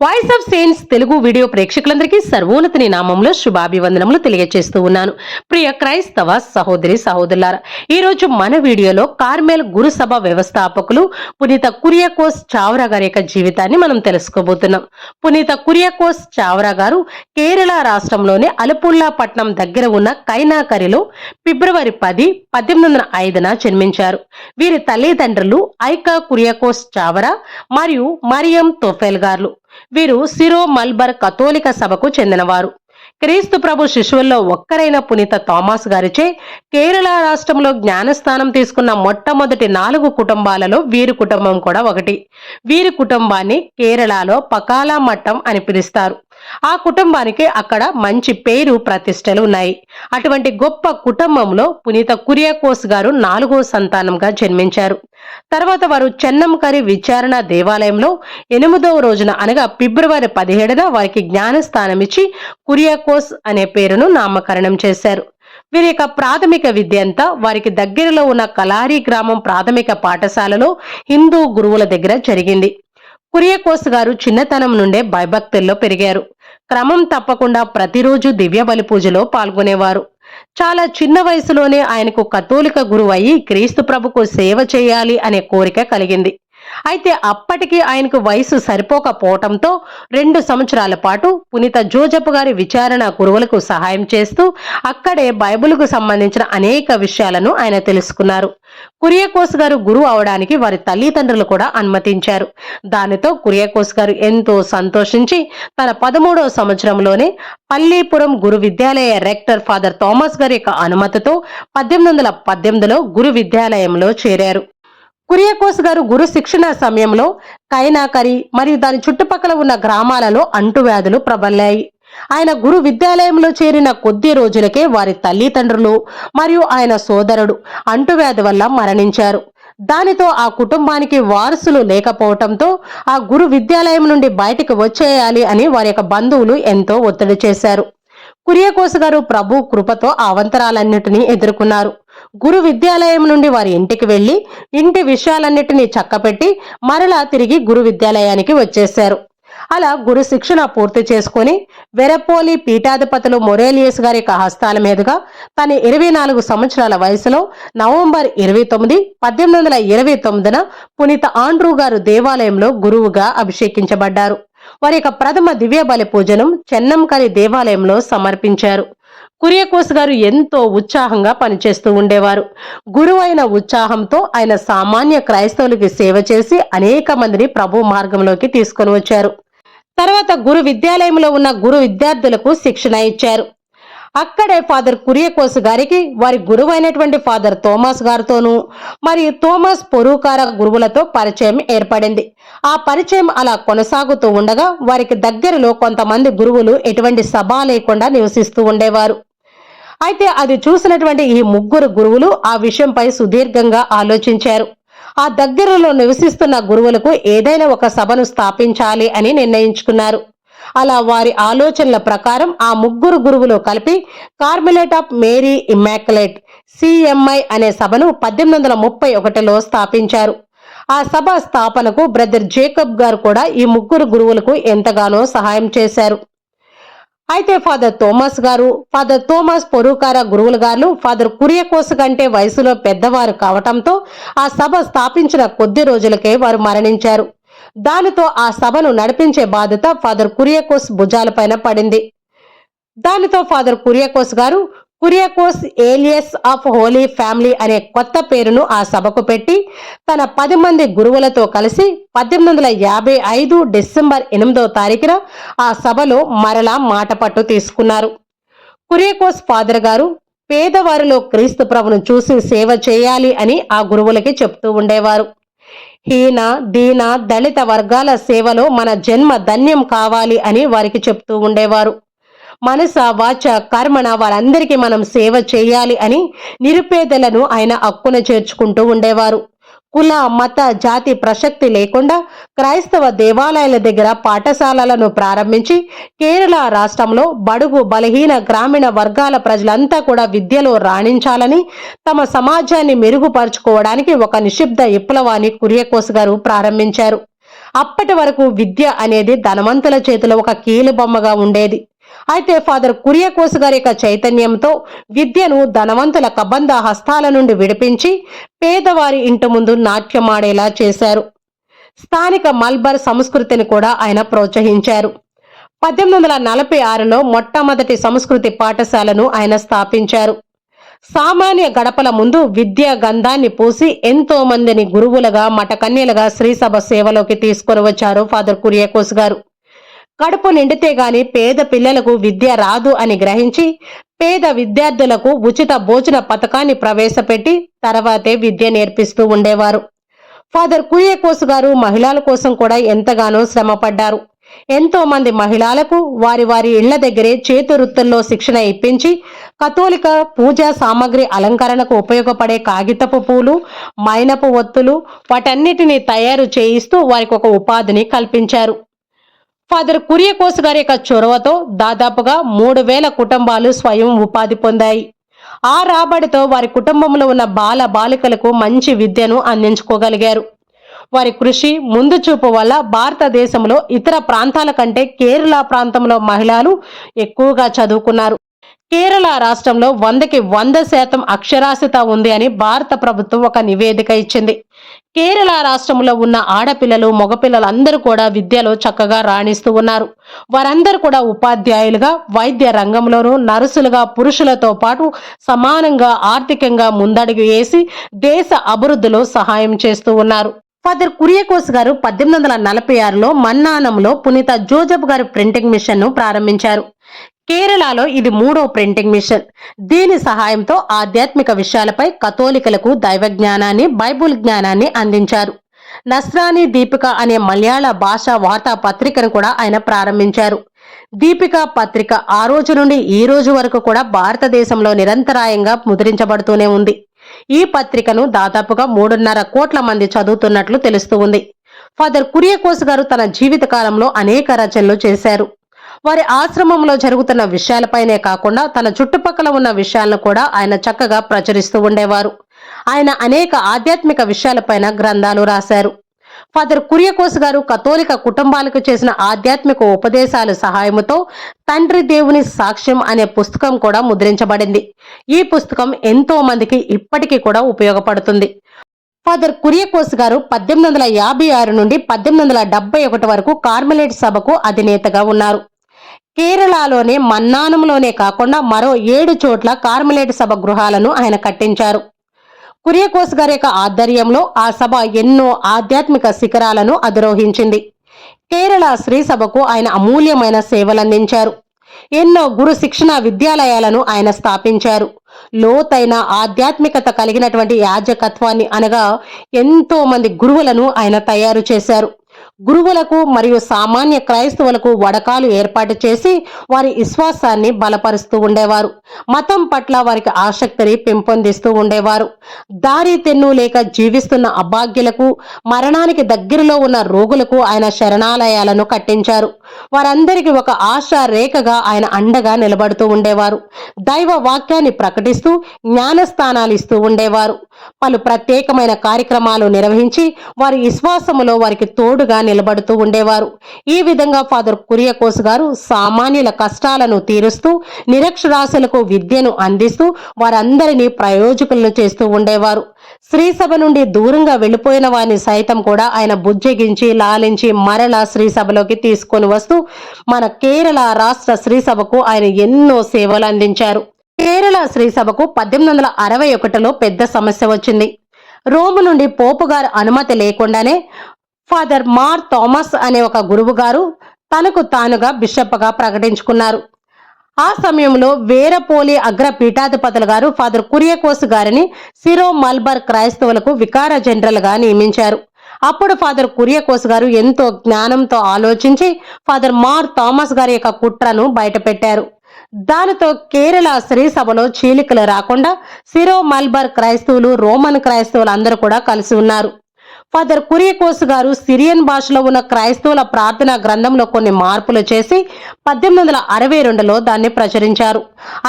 Voice of saints Telugu video ప్రేక్షకులందరికీ సర్వోన్నతిని నామంలో శుభాభివందనములు తెలియజేస్తూ ఉన్నాను. ప్రియ క్రైస్తవ సహోదరి సహోదరులారా ఈరోజు మన వీడియోలో కార్మెల్ గురుసభ వ్యవస్థాపకులు పునీత కురియకోస్ చావరా గారి యొక్క జీవితాన్ని మనం తెలుసుకోబోతున్నాం. పునీత కురియాకోస్ చావరా గారు కేరళ రాష్ట్రంలోని అలపుల్లా పట్నం దగ్గర ఉన్న కైనాకరిలో ఫిబ్రవరి పది పద్దెనిమిది వందల ఐదున జన్మించారు. వీరి తల్లిదండ్రులు ఐకా కురియాకోస్ చావరా మరియు మరియం తోఫెల్ గారు వీరు సిరో మల్బర్ కథోలిక సభకు చెందినవారు. క్రీస్తు ప్రభు శిశువుల్లో ఒక్కరైన పునీత థామస్ గారిచే కేరళ రాష్ట్రంలో జ్ఞానస్థానం తీసుకున్న మొట్టమొదటి నాలుగు కుటుంబాలలో వీరి కుటుంబం కూడా ఒకటి. వీరి కుటుంబాన్ని కేరళలో పకాలా మట్టం అని పిలుస్తారు. ఆ కుటుంబానికి అక్కడ మంచి పేరు ప్రతిష్టలు ఉన్నాయి. అటువంటి గొప్ప కుటుంబంలో పునీత కురియాకోస్ గారు నాలుగో సంతానంగా జన్మించారు. తర్వాత వారు చెన్నంకరి విచారణ దేవాలయంలో ఎనిమిదవ రోజున అనగా ఫిబ్రవరి పదిహేడున వారికి జ్ఞానస్థానం ఇచ్చి కురియాకోస్ అనే పేరును నామకరణం చేశారు. వీరి యొక్క ప్రాథమిక విద్య అంతా వారికి దగ్గరలో ఉన్న కలారి గ్రామం ప్రాథమిక పాఠశాలలో హిందూ గురువుల దగ్గర జరిగింది. కురియాకోస్ గారు చిన్నతనం నుండే భయభక్తుల్లో పెరిగారు. క్రమం తప్పకుండా ప్రతిరోజు దివ్య బలి పూజలో పాల్గొనేవారు. చాలా చిన్న వయసులోనే ఆయనకు కథోలిక గురువయ్యి అయి క్రీస్తు ప్రభుకు సేవ చేయాలి అనే కోరిక కలిగింది. అయితే అప్పటికి ఆయనకు వయసు సరిపోకపోవటంతో రెండు సంవత్సరాల పాటు పునీత జోజప్ప గారి విచారణ గురువులకు సహాయం చేస్తూ అక్కడే బైబిల్కు సంబంధించిన అనేక విషయాలను ఆయన తెలుసుకున్నారు. కురియకోస్ గారు గురువు అవడానికి వారి తల్లిదండ్రులు కూడా అనుమతించారు. దానితో కురియకోస్ గారు ఎంతో సంతోషించి తన పదమూడవ సంవత్సరంలోనే Pallipuram Guru Vidyalaya rector father Thomas గారి యొక్క అనుమతితో పద్దెనిమిది వందల పద్దెనిమిదిలో గురు విద్యాలయంలో చేరారు. కురియాకోస్ గారు గురు శిక్షణ సమయంలో కైనాకరి మరియు దాని చుట్టుపక్కల ఉన్న గ్రామాలలో అంటువ్యాధులు ప్రబల్లాయి ఆయన గురు విద్యాలయంలో చేరిన కొద్ది రోజులకే వారి తల్లిదండ్రులు మరియు ఆయన సోదరుడు అంటువ్యాధి వల్ల మరణించారు. దానితో ఆ కుటుంబానికి వారసులు లేకపోవటంతో ఆ గురు విద్యాలయం నుండి బయటికి వచ్చేయాలి అని వారి యొక్క బంధువులు ఎంతో ఒత్తిడి చేశారు. కురియాకోస్ గారు ప్రభు కృపతో అవంతరాలన్నింటినీ అవంతరాలన్నిటినీ ఎదుర్కొన్నారు. గురు విద్యాలయం నుండి వారి ఇంటికి వెళ్ళి ఇంటి విషయాలన్నిటినీ చక్కపెట్టి మరలా తిరిగి గురు విద్యాలయానికి వచ్చేశారు. అలా గురు శిక్షణ పూర్తి చేసుకుని వెరపోలి పీఠాధిపతులు మొరేలియస్ గారి యొక్క హస్తాల మీదుగా తన ఇరవై నాలుగు సంవత్సరాల వయసులో నవంబర్ ఇరవై తొమ్మిది పద్దెనిమిది వందల ఇరవై తొమ్మిదిన పునీత ఆండ్రూ గారు దేవాలయంలో గురువుగా అభిషేకించబడ్డారు. వారి యొక్క ప్రథమ దివ్య బలి పూజను చెన్నంకరి దేవాలయంలో సమర్పించారు. కురియకోస్ గారు ఎంతో ఉత్సాహంగా పనిచేస్తూ ఉండేవారు. గురువైన ఉత్సాహంతో ఆయన సామాన్య క్రైస్తవులకి సేవ చేసి అనేక మందిని ప్రభు మార్గంలోకి తీసుకొని వచ్చారు. తర్వాత గురు విద్యాలయంలో ఉన్న గురు విద్యార్థులకు శిక్షణ ఇచ్చారు. అక్కడే ఫాదర్ కురియకోస్ గారికి వారి గురువైనటువంటి ఫాదర్ థోమస్ గారితోనూ మరియు థోమస్ పొరుకార గురువులతో పరిచయం ఏర్పడింది. ఆ పరిచయం అలా కొనసాగుతూ ఉండగా వారికి దగ్గరలో కొంతమంది గురువులు ఎటువంటి సభ లేకుండా నివసిస్తూ ఉండేవారు. అయితే అది చూసినటువంటి ఈ ముగ్గురు గురువులు ఆ విషయంపై సుదీర్ఘంగా ఆలోచించారు. ఆ దగ్గరలో నివసిస్తున్న గురువులకు ఏదైనా ఒక సభను స్థాపించాలి అని నిర్ణయించుకున్నారు. అలా వారి ఆలోచనల ప్రకారం ఆ ముగ్గురు గురువులు కలిపి Carmelite of Mary Immaculate CMI అనే సభను పద్దెనిమిది వందల ముప్పై ఒకటిలో స్థాపించారు. ఆ సభ స్థాపనకు బ్రదర్ జేకబ్ గారు కూడా ఈ ముగ్గురు గురువులకు ఎంతగానో సహాయం చేశారు. అయితే ఫాదర్ థోమస్ గారు ఫాదర్ థోమస్ పొరుకార గురువులు గారు ఫాదర్ కురియకోస్ కంటే వయసులో పెద్దవారు కావటంతో ఆ సభ స్థాపించిన కొద్ది రోజులకే వారు మరణించారు. దానితో ఆ సభను నడిపించే బాధ్యత ఫాదర్ కురియకోస్ భుజాలపైన పడింది. దానితో ఫాదర్ కురియకోస్ గారు Kuriakose Elias of Holy Family అనే కొత్త పేరును ఆ సభకు పెట్టి తన పది మంది గురువులతో కలిసి పద్దెనిమిది వందల యాభై ఐదు డిసెంబర్ ఎనిమిదో తారీఖున ఆ సభలో మరలా మాట పట్టు తీసుకున్నారు. కురియాకోస్ ఫాదర్ గారు పేదవారిలో క్రీస్తు ప్రభును చూసి సేవ చేయాలి అని ఆ గురువులకి చెప్తూ ఉండేవారు. హీన దీన దళిత వర్గాల సేవలో మన జన్మ ధన్యం కావాలి అని వారికి చెప్తూ ఉండేవారు. మనస వాచ కర్మణ వారందరికీ మనం సేవ చేయాలి అని నిరుపేదలను ఆయన అక్కున చేర్చుకుంటూ ఉండేవారు. కుల మత జాతి ప్రసక్తి లేకుండా క్రైస్తవ దేవాలయాల దగ్గర పాఠశాలలను ప్రారంభించి కేరళ రాష్ట్రంలో బడుగు బలహీన గ్రామీణ వర్గాల ప్రజలంతా కూడా విద్యలో రాణించాలని తమ సమాజాన్ని మెరుగుపరుచుకోవడానికి ఒక నిశ్శబ్ద విప్లవాన్ని కురియకోస్ గారు ప్రారంభించారు. అప్పటి వరకు విద్య అనేది ధనవంతుల చేతిలో ఒక కీలుబొమ్మగా ఉండేది. అయితే ఫాదర్ కురియకోసు గారి యొక్క చైతన్యంతో విద్యను ధనవంతుల కబంధ హస్తాల నుండి విడిపించి పేదవారి ఇంటి ముందు నాట్యమాడేలా చేశారు. స్థానిక మల్బర్ సంస్కృతిని కూడా ఆయన ప్రోత్సహించారు. పద్దెనిమిది వందల నలభై ఆరులో మొట్టమొదటి సంస్కృతి పాఠశాలను ఆయన స్థాపించారు. సామాన్య గడపల ముందు విద్యా గంధాన్ని పూసి ఎంతో మందిని గురువులుగా మఠకన్యలుగా శ్రీసభ సేవలోకి తీసుకొని వచ్చారు ఫాదర్ కురియాకోస్ గారు. కడుపు నిండితే గాని పేద పిల్లలకు విద్య రాదు అని గ్రహించి పేద విద్యార్థులకు ఉచిత భోజన పథకాన్ని ప్రవేశపెట్టి తర్వాతే విద్య నేర్పిస్తూ ఉండేవారు. ఫాదర్ కురియాకోస్ గారు మహిళల కోసం కూడా ఎంతగానో శ్రమపడ్డారు. ఎంతో మంది మహిళలకు వారి వారి ఇళ్ళ దగ్గరే చేతి వృత్తుల్లో శిక్షణ ఇప్పించి కథోలిక పూజా సామాగ్రి అలంకరణకు ఉపయోగపడే కాగితపు పూలు మైనపు ఒత్తులు వాటన్నిటిని తయారు చేయిస్తూ వారికి ఒక ఉపాధిని కల్పించారు. ఫాదర్ కురియకోస్ గారి యొక్క చొరవతో దాదాపుగా మూడు వేల కుటుంబాలు స్వయం ఉపాధి పొందాయి. ఆ రాబడితో వారి కుటుంబంలో ఉన్న బాల బాలికలకు మంచి విద్యను అందించుకోగలిగారు. వారి కృషి ముందు చూపు వల్ల భారతదేశంలో ఇతర ప్రాంతాల కంటే కేరళ ప్రాంతంలో మహిళలు ఎక్కువగా చదువుకున్నారు. కేరళ రాష్ట్రంలో వందకి వంద శాతం అక్షరాస్యత ఉంది అని భారత ప్రభుత్వం ఒక నివేదిక ఇచ్చింది. కేరళ రాష్ట్రంలో ఉన్న ఆడపిల్లలు మగపిల్లలు అందరూ కూడా విద్యలో చక్కగా రాణిస్తూ ఉన్నారు. వారందరూ కూడా ఉపాధ్యాయులుగా వైద్య రంగంలోనూ నర్సులుగా పురుషులతో పాటు సమానంగా ఆర్థికంగా ముందడుగు వేసి దేశ అభివృద్ధిలో సహాయం చేస్తూ ఉన్నారు. ఫాదర్ కురియకోస్ గారు పద్దెనిమిది వందల నలభై ఆరులో మన్నానంలో పునీత జోజబ్ గారు ప్రింటింగ్ మిషన్ను ప్రారంభించారు. కేరళలో ఇది మూడో ప్రింటింగ్ మిషన్. దీని సహాయంతో ఆధ్యాత్మిక విషయాలపై కథోలికలకు దైవ జ్ఞానాన్ని బైబుల్ జ్ఞానాన్ని అందించారు. నస్రాని దీపిక అనే మలయాళ భాష వార్తా పత్రికను కూడా ఆయన ప్రారంభించారు. దీపిక పత్రిక ఆ రోజు నుండి ఈ రోజు వరకు కూడా భారతదేశంలో నిరంతరాయంగా ముద్రించబడుతూనే ఉంది. ఈ పత్రికను దాదాపుగా మూడున్నర కోట్ల మంది చదువుతున్నట్లు తెలుస్తూ ఉంది. ఫాదర్ కురియకోస్ గారు తన జీవిత కాలంలో అనేక రచనలు చేశారు. వారి ఆశ్రమంలో జరుగుతున్న విషయాలపైనే కాకుండా తన చుట్టుపక్కల ఉన్న విషయాలను కూడా ఆయన చక్కగా ప్రచురిస్తూ ఉండేవారు. ఆయన అనేక ఆధ్యాత్మిక విషయాలపైన గ్రంథాలు రాశారు. ఫాదర్ కురియకోస్ గారు కథోలిక కుటుంబాలకు చేసిన ఆధ్యాత్మిక ఉపదేశాల సహాయముతో తండ్రి దేవుని సాక్ష్యం అనే పుస్తకం కూడా ముద్రించబడింది. ఈ పుస్తకం ఎంతో మందికి ఇప్పటికీ కూడా ఉపయోగపడుతుంది. ఫాదర్ కురియకోస్ గారు పద్దెనిమిది వందల యాభై ఆరు నుండి పద్దెనిమిది వందల డెబ్బై ఒకటి వరకు కార్మెలేట్ సభకు అధినేతగా ఉన్నారు. కేరళలోనే మన్నానంలోనే కాకుండా మరో ఏడు చోట్ల కార్మిలేట్ సభ గృహాలను ఆయన కట్టించారు. కురియకోస్ గారి యొక్క ఆధ్వర్యంలో ఆ సభ ఎన్నో ఆధ్యాత్మిక శిఖరాలను అధిరోహించింది. కేరళ శ్రీ సభకు ఆయన అమూల్యమైన సేవలందించారు. ఎన్నో గురు శిక్షణ విద్యాలయాలను ఆయన స్థాపించారు. లోతైన ఆధ్యాత్మికత కలిగినటువంటి యాజకత్వాన్ని అనగా ఎంతో మంది గురువులను ఆయన తయారు చేశారు. గురువులకు మరియు సామాన్య క్రైస్తవులకు వడకాలు ఏర్పాటు చేసి వారి విశ్వాసాన్ని బలపరుస్తూ ఉండేవారు. మతం పట్ల వారికి ఆసక్తిని పెంపొందిస్తూ ఉండేవారు. దారి తెన్ను లేక జీవిస్తున్న అభాగ్యులకు మరణానికి దగ్గరలో ఉన్న రోగులకు ఆయన శరణాలయాలను కట్టించారు. వారందరికీ ఒక ఆశ రేఖగా ఆయన అండగా నిలబడుతూ ఉండేవారు. దైవ వాక్యాన్ని ప్రకటిస్తూ జ్ఞానస్థానాలు ఇస్తూ ఉండేవారు. పలు ప్రత్యేకమైన కార్యక్రమాలు నిర్వహించి వారి విశ్వాసములో వారికి తోడు తోడుగా నిలబడుతూ ఉండేవారు. ఈ విధంగా ఫాదర్ కురియకోస్ గారు సామాన్యుల కష్టాలను తీరుస్తూ నిరక్షరాస్యులకు విద్యను అందిస్తూ వారందరినీ ప్రయోజకులను చేస్తూ ఉండేవారు. శ్రీసభ నుండి దూరంగా వెళ్ళిపోయిన వారిని సైతం కూడా ఆయన బుజ్జగించి లాలించి మరలా శ్రీసభలోకి తీసుకొని వస్తూ మన కేరళ రాష్ట్ర శ్రీసభకు ఆయన ఎన్నో సేవలు అందించారు. కేరళ శ్రీసభకు పద్దెనిమిది వందల అరవై ఒకటిలో పెద్ద సమస్య వచ్చింది. రోము నుండి పోపు గారు అనుమతి లేకుండానే ఫాదర్ మార్ థామస్ అనే ఒక గురువు గారు తనకు తానుగా బిషప్గా ప్రకటించుకున్నారు. ఆ సమయంలో వేరపోలి అగ్ర పీఠాధిపతులు గారు ఫాదర్ కురియకోస్ గారిని సిరో మల్బర్ క్రైస్తవులకు వికార జనరల్గా నియమించారు. అప్పుడు ఫాదర్ కురియకోస్ గారు ఎంతో జ్ఞానంతో ఆలోచించి ఫాదర్ మార్ థామస్ గారి యొక్క కుట్రను బయటపెట్టారు. దానితో కేరళ శ్రీ సభలో చీలికలు రాకుండా సిరో మల్బర్ క్రైస్తవులు రోమన్ క్రైస్తవులు అందరూ కూడా కలిసి ఉన్నారు. ఫాదర్ కురియకోస్ గారు సిరియన్ భాషలో ఉన్న క్రైస్తవుల ప్రార్థనా గ్రంథంలో కొన్ని మార్పులు చేసి పద్దెనిమిది వందల అరవై రెండులో దాన్ని ప్రచురించారు.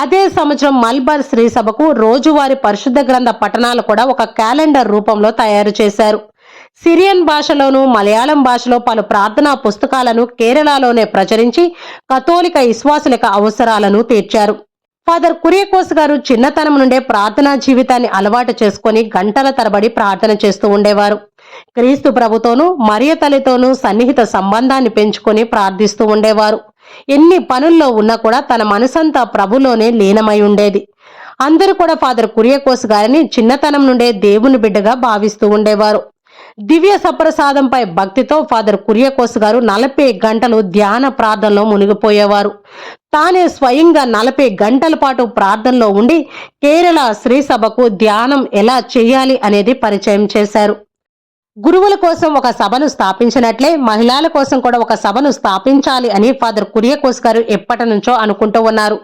అదే సంవత్సరం మల్బర్ శ్రీ సభకు రోజువారి పరిశుద్ధ గ్రంథ పఠనాలు కూడా ఒక క్యాలెండర్ రూపంలో తయారు చేశారు. సిరియన్ భాషలోను మలయాళం భాషలో పలు ప్రార్థనా పుస్తకాలను కేరళలోనే ప్రచురించి కథోలిక విశ్వాసులక అవసరాలను తీర్చారు. ఫాదర్ కురియకోస్ గారు చిన్నతనం నుండే ప్రార్థనా జీవితాన్ని అలవాటు చేసుకొని గంటల తరబడి ప్రార్థన చేస్తూ ఉండేవారు. క్రీస్తు ప్రభుతోనూ మరియ తల్లితోనూ సన్నిహిత సంబంధాన్ని పెంచుకొని ప్రార్థిస్తూ ఉండేవారు. ఎన్ని పనుల్లో ఉన్నా కూడా తన మనసంతా ప్రభులోనే లీనమై ఉండేది. అందరూ కూడా ఫాదర్ కురియకోస్ గారిని చిన్నతనం నుండే దేవుని బిడ్డగా భావిస్తూ ఉండేవారు. దివ్య సప్రసాదంపై భక్తితో ఫాదర్ కురియకోస్ గారు నలభై గంటలు ధ్యాన ప్రార్థనలో మునిగిపోయేవారు. తానే స్వయంగా నలభై గంటల పాటు ప్రార్థనలో ఉండి కేరళ శ్రీసభకు ధ్యానం ఎలా చేయాలి అనేది పరిచయం చేశారు. గురువుల కోసం ఒక సభను స్థాపించినట్లే మహిళల కోసం కూడా ఒక సభను స్థాపించాలి అని ఫాదర్ కురియకోస్ గారు ఎప్పటి నుంచో అనుకుంటూ ఉన్నారు.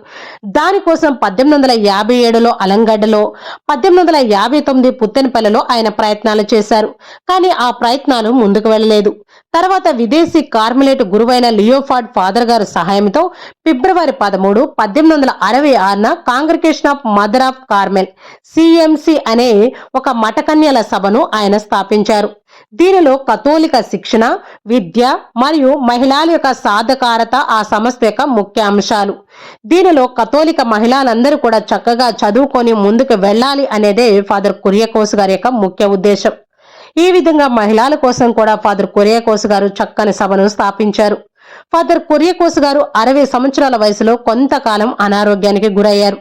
దానికోసం పద్దెనిమిది వందల యాభై ఏడులో అలంగడ్డలో పద్దెనిమిది వందల యాభై తొమ్మిది పుత్తెనపల్లిలో ఆయన ప్రయత్నాలు చేశారు. కానీ ఆ ప్రయత్నాలు ముందుకు వెళ్ళలేదు. తర్వాత విదేశీ కార్మిలేట్ గురువైన లియోఫార్డ్ ఫాదర్ గారి సహాయంతో ఫిబ్రవరి పదమూడు పద్దెనిమిది వందల అరవై ఆరున Congregation of Mother of Carmel CMC అనే ఒక మఠకన్యల సభను ఆయన స్థాపించారు. దీనిలో కథోలిక శిక్షణ విద్య మరియు మహిళల యొక్క సాధకారత ఆ సంస్థ యొక్క ముఖ్య అంశాలు. దీనిలో కథోలిక మహిళలందరూ కూడా చక్కగా చదువుకొని ముందుకు వెళ్ళాలి అనేదే ఫాదర్ కురియకోస్ గారి యొక్క ముఖ్య ఉద్దేశం. ఈ విధంగా మహిళల కోసం కూడా ఫాదర్ కురియకోస్ గారు చక్కని సభను స్థాపించారు. ఫాదర్ కురియకోస్ గారు అరవై సంవత్సరాల వయసులో కొంతకాలం అనారోగ్యానికి గురయ్యారు.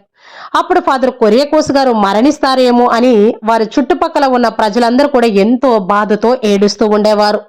అప్పుడు ఫాదర్ కొరియాకోస్ గారు మరణిస్తారేమో అని వారి చుట్టుపక్కల ఉన్న ప్రజలందరూ కూడా ఎంతో బాధతో ఏడుస్తూ ఉండేవారు.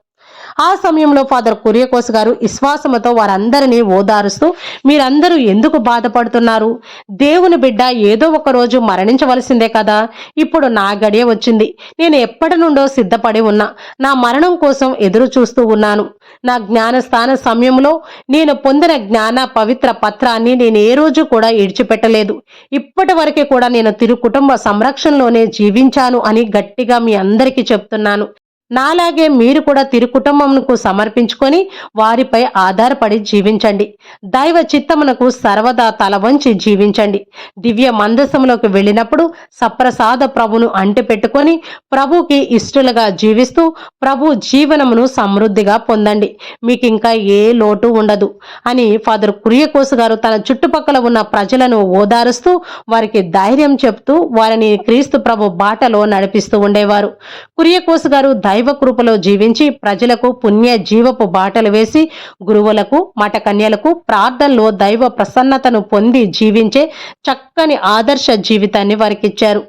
ఆ సమయంలో ఫాదర్ కురియకోస్ గారు విశ్వాసముతో వారందరినీ ఓదారుస్తూ మీరందరూ ఎందుకు బాధపడుతున్నారు? దేవుని బిడ్డ ఏదో ఒక రోజు మరణించవలసిందే కదా? ఇప్పుడు నా గడియ వచ్చింది. నేను ఎప్పటి నుండో సిద్ధపడి ఉన్నా. నా మరణం కోసం ఎదురు చూస్తూ ఉన్నాను. నా జ్ఞానస్థాన సమయంలో నేను పొందిన జ్ఞాన పవిత్ర పత్రాన్ని నేను ఏ రోజు కూడా ఇడిచిపెట్టలేదు ఇప్పటి వరకే కూడా నేను తిరు కుటుంబ సంరక్షణలోనే జీవించాను అని గట్టిగా మీ అందరికీ చెప్తున్నాను. నాలాగే మీరు కూడా తిరు కుటుంబమునకు సమర్పించుకొని వారిపై ఆధారపడి జీవించండి. దైవ చిత్తమునకు సర్వదా తల వంచి జీవించండి. దివ్య మందసములోకి వెళ్ళినప్పుడు సప్రసాద ప్రభును అంటిపెట్టుకొని ప్రభుకి ఇష్టలుగా జీవిస్తూ ప్రభు జీవనమును సమృద్ధిగా పొందండి. మీకు ఇంకా ఏ లోటు ఉండదు అని ఫాదర్ కురియకోసు గారు తన చుట్టుపక్కల ఉన్న ప్రజలను ఓదారుస్తూ వారికి ధైర్యం చెప్తూ వారిని క్రీస్తు ప్రభు బాటలో నడిపిస్తూ ఉండేవారు. కురియకోసు గారు దైవ కృపలో జీవించి ప్రజలకు పుణ్య జీవపు బాటలు వేసి గురువులకు మఠ కన్యలకు ప్రార్థనలో దైవ ప్రసన్నతను పొంది జీవించే చక్కని ఆదర్శ జీవితాన్ని వారికిచ్చారు.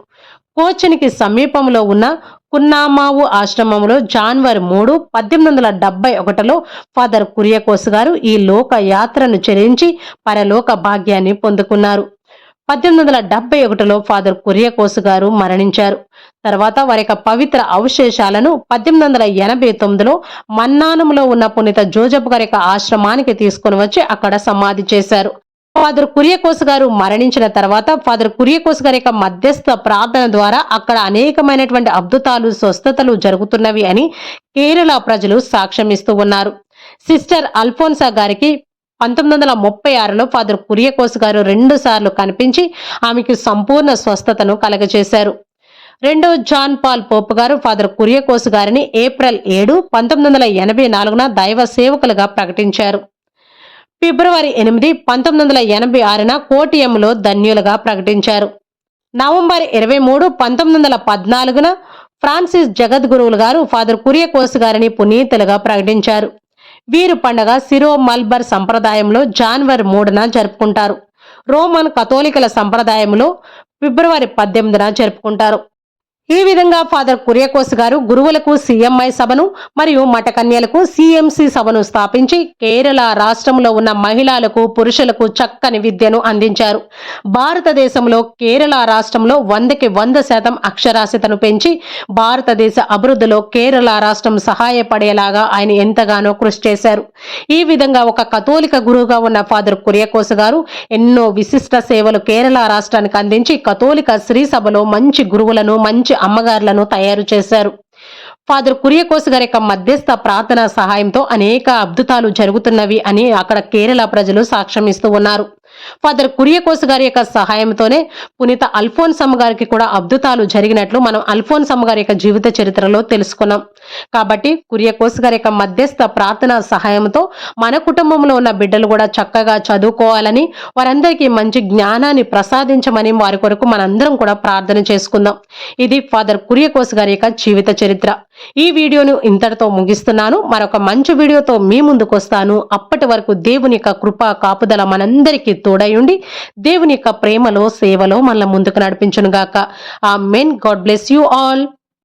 కోచనికి సమీపంలో ఉన్న కున్నామావు ఆశ్రమంలో జాన్వరి మూడు పద్దెనిమిది వందల డెబ్బై ఒకటిలో ఫాదర్ కురియకోస్ గారు ఈ లోక యాత్రను చెల్లించి పరలోక భాగ్యాన్ని పొందుకున్నారు. పద్దెనిమిది వందల డెబ్బై ఒకటిలో ఫాదర్ కురియకోస్ గారు మరణించారు. తర్వాత వారి యొక్క పవిత్ర అవశేషాలను పద్దెనిమిది వందల ఎనభై తొమ్మిదిలో మన్నానంలో ఉన్న పునీత జోజప్ గారి యొక్క ఆశ్రమానికి తీసుకుని వచ్చి అక్కడ సమాధి చేశారు. ఫాదర్ కురియకోస్ గారు మరణించిన తర్వాత ఫాదర్ కురియకోస్ గారి యొక్క మధ్యస్థ ప్రార్థన ద్వారా అక్కడ అనేకమైనటువంటి అద్భుతాలు స్వస్థతలు జరుగుతున్నవి అని కేరళ ప్రజలు సాక్ష్యం ఇస్తూ ఉన్నారు. సిస్టర్ అల్ఫోన్సా గారికి పంతొమ్మిది వందల ముప్పై ఆరులో ఫాదర్ కురియకోస్ గారు రెండు సార్లు కనిపించి ఆమెకు సంపూర్ణ స్వస్థతను కలగజేశారు. రెండో జాన్ పాల్ పోప్ గారు ఫాదర్ కురియకోస్ గారిని ఏప్రిల్ ఏడు పంతొమ్మిది వందల ఎనభై నాలుగున దైవ సేవకులుగా ప్రకటించారు. ఫిబ్రవరి ఎనిమిది పంతొమ్మిది వందల ఎనభై ఆరున కోటియంలో ధన్యులుగా ప్రకటించారు. నవంబర్ ఇరవై మూడు పంతొమ్మిది వందల పద్నాలుగున ఫ్రాన్సిస్ జగద్గురువులు గారు ఫాదర్ కురియకోస్ గారిని పునీతులుగా ప్రకటించారు. వీరు పండగ సిరో మల్బర్ సంప్రదాయంలో జాన్వరి మూడున జరుపుకుంటారు. రోమన్ కథోలికల సంప్రదాయంలో ఫిబ్రవరి పద్దెనిమిదిన జరుపుకుంటారు. ఈ విధంగా ఫాదర్ కురియకోస్ గారు గురువులకు సీఎంఐ సభను మరియు మఠకన్యలకు సీఎంసీ సభను స్థాపించి కేరళ రాష్ట్రంలో ఉన్న మహిళలకు పురుషులకు చక్కని విద్యను అందించారు. భారతదేశంలో కేరళ రాష్ట్రంలో వందకి వంద శాతం అక్షరాస్యతను పెంచి భారతదేశ అభివృద్ధిలో కేరళ రాష్ట్రం సహాయపడేలాగా ఆయన ఎంతగానో కృషి చేశారు. ఈ విధంగా ఒక కథోలిక గురువుగా ఉన్న ఫాదర్ కురియకోస్ గారు ఎన్నో విశిష్ట సేవలు కేరళ రాష్ట్రానికి అందించి కథోలిక శ్రీ సభలో మంచి గురువులను మంచి అమ్మగారులను తయారు చేశారు. ఫాదర్ కురియకోస్ గారి యొక్క మధ్యస్థ ప్రార్థన సహాయంతో అనేక అద్భుతాలు జరుగుతున్నవి అని అక్కడ కేరళ ప్రజలు సాక్ష్యం ఇస్తూ ఉన్నారు. ఫాదర్ కురియకోస్ గారి యొక్క సహాయంతోనే పునీత అల్ఫోన్స్ అమ్మ గారికి కూడా అద్భుతాలు జరిగినట్లు మనం అల్ఫోన్స్ అమ్మ గారి యొక్క జీవిత చరిత్రలో తెలుసుకున్నాం. కాబట్టి కురియకోస్ గారి యొక్క మధ్యస్థ ప్రార్థన సహాయంతో మన కుటుంబంలో ఉన్న బిడ్డలు కూడా చక్కగా చదువుకోవాలని వారందరికీ మంచి జ్ఞానాన్ని ప్రసాదించమని వారి కొరకు మనందరం కూడా ప్రార్థన చేసుకుందాం. ఇది ఫాదర్ కురియకోస్ గారి యొక్క జీవిత చరిత్ర. ఈ వీడియోను ఇంతటితో ముగిస్తున్నాను. మరొక మంచి వీడియోతో మీ ముందుకు వస్తాను. అప్పటి వరకు దేవుని యొక్క కృప కాపుదల మనందరికీ తోడై ఉండి దేవుని యొక్క ప్రేమలో సేవలో మనల్ని ముందుకు నడిపించును గాక amen God bless you all